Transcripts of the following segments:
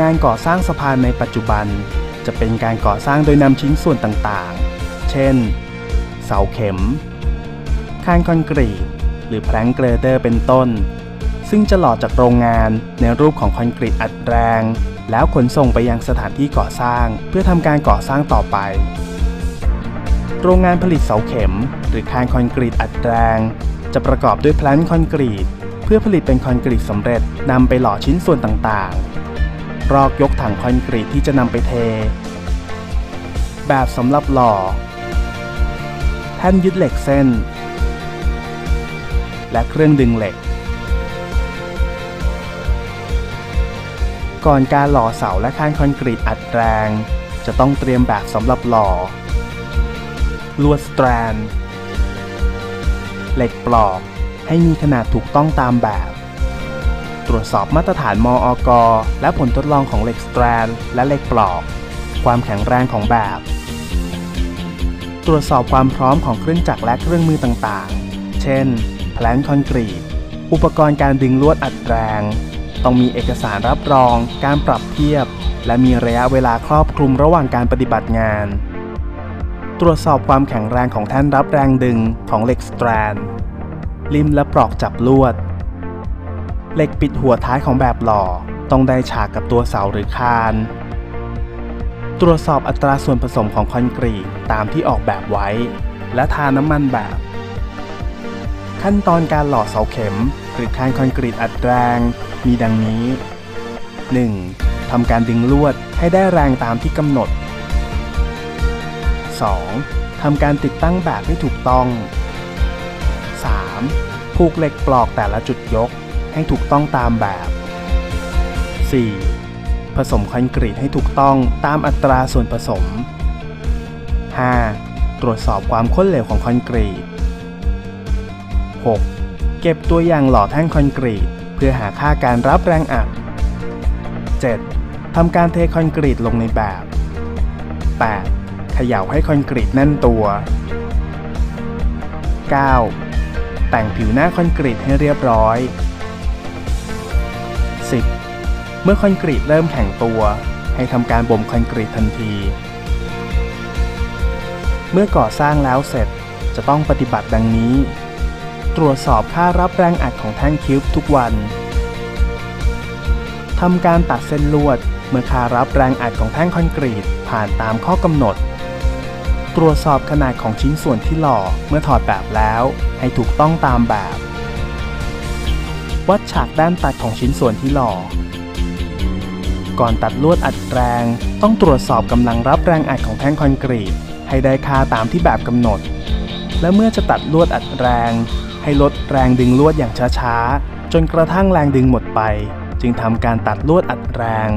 งานก่อสร้างสะพานในปัจจุบัน จะเป็นการก่อสร้างโดยนำชิ้นส่วนต่างๆ เช่น เสาเข็ม คานคอนกรีต หรือแพลงเกรเดอร์เป็นต้น ซึ่งจะหล่อจากโรงงานในรูปของคอนกรีตอัดแรง แล้วขนส่งไปยังสถานที่ก่อสร้างเพื่อทำการก่อสร้างต่อไป โรงงานผลิตเสาเข็ม หรือคานคอนกรีตอัดแรง จะประกอบด้วยแพลนคอนกรีตเพื่อผลิตเป็นคอนกรีตสำเร็จนำไปหล่อชิ้นส่วนต่างๆ รอกยกถังคอนกรีตที่จะนำไปเท แบบสำหรับหล่อ แท่นยึดเหล็กเส้น และเครื่องดึงเหล็ก ก่อนการหล่อเสาและคานคอนกรีตอัดแรง จะต้องเตรียมแบบสำหรับหล่อ ลวดสแตรนเหล็กปลอกให้มีขนาดถูกต้องตามแบบ ตรวจสอบมาตรฐานมออกและผลทดลองของเหล็กสแตรนและเหล็กปลอก ความแข็งแรงของแบบ ตรวจสอบความพร้อมของเครื่องจักรและเครื่องมือต่างๆ เช่น แพลนคอนกรีต อุปกรณ์การดึงลวดอัดแรง ต้องมีเอกสารรับรอง การปรับเทียบ และมีระยะเวลาครอบคลุมระหว่างการปฏิบัติงาน ตรวจสอบความแข็งแรงของแท่นรับแรงดึงของเหล็กสแตรนริมและปลอกจับลวด เหล็กปิดหัวท้ายของแบบหล่อ ต้องได้ฉากกับตัวเสาหรือคาน ตรวจสอบอัตราส่วนผสมของคอนกรีตตามที่ออกแบบไว้ และทาน้ำมันแบบ ขั้นตอนการหล่อเสาเข็ม หรือคานคอนกรีตอัดแรง มีดังนี้ 1. ทำการดึงลวดให้ได้แรงตามที่กำหนด 2. ทำการติดตั้งแบบให้ถูกต้อง 3. ผูกเหล็กปลอกแต่ละจุดยก ให้ถูกต้องตามแบบ 4. ผสมคอนกรีตให้ถูกต้องตามอัตราส่วนผสม 5. ตรวจสอบความข้นเหลวของคอนกรีต 6. เก็บตัวอย่างหล่อแท่งคอนกรีต เพื่อหาค่าการรับแรงอัด 7. ทำการเทคอนกรีตลงในแบบ 8. เขย่าให้คอนกรีตแน่นตัว 9. แต่งผิวหน้าคอนกรีตให้เรียบร้อย 10. เมื่อคอนกรีตเริ่มแข็งตัว ให้ทำการบ่มคอนกรีตทันที เมื่อก่อสร้างแล้วเสร็จจะต้องปฏิบัติดังนี้ ตรวจสอบค่ารับแรงอัดของแท่งคิวบ์ทุกวันทำการตัดเส้นลวดเมื่อค่ารับแรงอัดของแท่งคอนกรีตผ่านตามข้อกำหนด ตรวจสอบขนาดของชิ้นส่วนที่หล่อเมื่อถอดแบบแล้วให้ถูกต้องตามแบบ วัดฉากด้านตัดของชิ้นส่วนที่หล่อ ก่อนตัดลวดอัดแรง ต้องตรวจสอบกำลังรับแรงอัดของแท่งคอนกรีต ให้ได้ค่าตามที่แบบกำหนด และเมื่อจะตัดลวดอัดแรง ให้ลดแรงดึงลวดอย่างช้าๆ จนกระทั่งแรงดึงหมดไป จึงทำการตัดลวดอัดแรง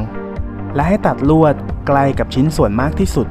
และให้ตัดลวดใกล้กับชิ้นส่วนมากที่สุด